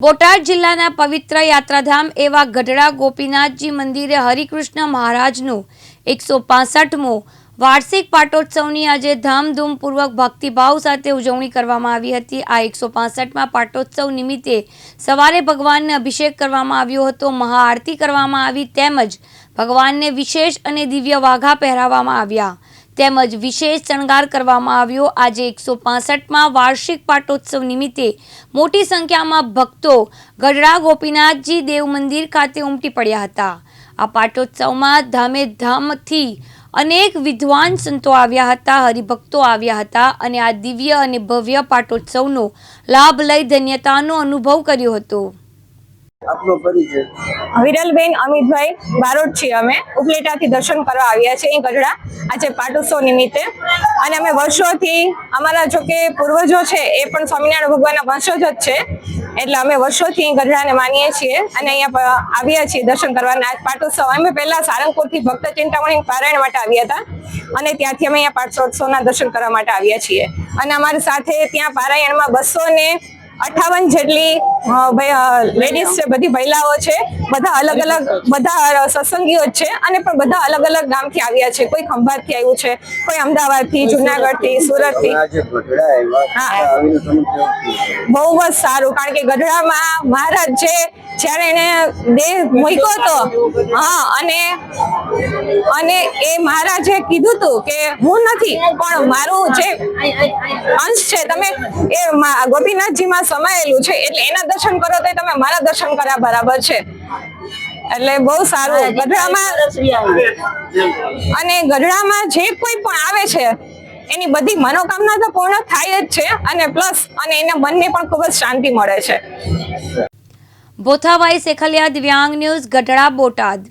બોટાદ જિલ્લાના પવિત્ર યાત્રાધામ એવા ગઢડા ગોપીનાથજી મંદિરે હરિકૃષ્ણ મહારાજનું એકસો પાસઠમો વાર્ષિક પાટોત્સવની આજે ધામધૂમપૂર્વક ભક્તિભાવ સાથે ઉજવણી કરવામાં આવી હતી. આ એકસો પાસઠમાં પાટોત્સવ નિમિત્તે સવારે ભગવાનને અભિષેક કરવામાં આવ્યો હતો. મહાઆરતી કરવામાં આવી તેમજ ભગવાનને વિશેષ અને દિવ્ય વાઘા પહેરાવવામાં આવ્યા. તેમજ વિશેષ શણગાર કરવામાં આવ્યો. આજે એકસો પાસઠમાં વાર્ષિક પાટોત્સવ નિમિત્તે મોટી સંખ્યામાં ભક્તો ગઢડા ગોપીનાથજી દેવ મંદિર ખાતે ઉમટી પડ્યા હતા. આ પાટોત્સવમાં ધામે ધામથી અનેક વિદ્વાન સંતો આવ્યા હતા, હરિભક્તો આવ્યા હતા અને આ દિવ્ય અને ભવ્ય પાટોત્સવનો લાભ લઈ ધન્યતાનો અનુભવ કર્યો હતો. આપનો પરિચય. વિરલબેન અમિતભાઈ બારોટ છીએ અમે. ઉપલેટાથી દર્શન કરવા આવ્યા છીએ અહીં ગઢડા. આજે પાટોત્સવ નિમિત્તે. અને અમે વર્ષોથી અમારા જો કે પૂર્વજો છે, એ પણ સ્વામિનારાયણ ભગવાનના વંશજ જ છે. એટલે અમે વર્ષોથી અહીં ગઢડાને માનીએ છીએ અને અહીંયા આવ્યા છીએ દર્શન કરવાના. પાટોત્સવ, અમે પહેલાં સારંગપુરથી ભક્ત ચિંતામણી પારાયણ માટે આવ્યા હતા. અને ત્યાંથી અમે અહીંયા પાટોત્સવના દર્શન કરવા માટે આવ્યા છીએ. અને અમારી સાથે ત્યાં પારાયણમાં બસો અઠાવન જેટલી લેડીઝ છે, બધી મહિલાઓ છે. બધા અલગ અલગ, બધા સત્સંગીઓ જ છે અને પણ બધા અલગ અલગ ગામથી આવ્યા છે. કોઈ ખંભાતથી આવ્યું છે, કોઈ અમદાવાદથી, જુનાગઢથી, સુરતથી? બહુ જ સારું. કારણ કે ગઢડામાં મહારાજ છે જ્યારે એને દેહ મૂક્યો હતો હા અને અને એ મહારાજે કીધું હતું કે હું નથી પણ મારું જે અંશ છે તમે એ ગોપીનાથજીમાં સમાયેલું છે એટલે એના દર્શન કરો તો તમે મારા દર્શન કર્યા બરાબર છે. એટલે બહુ સારું. ગઢડામાં અને ગઢડામાં જે કોઈ પણ આવે છે એની બધી મનોકામના તો પૂર્ણ થાય જ છે અને પ્લસ અને એના મનને પણ ખૂબ જ શાંતિ મળે છે. બોથાભાઈ સેખલિયા દિવ્યાંગ ન્યૂઝ ગઢડા બોટાદ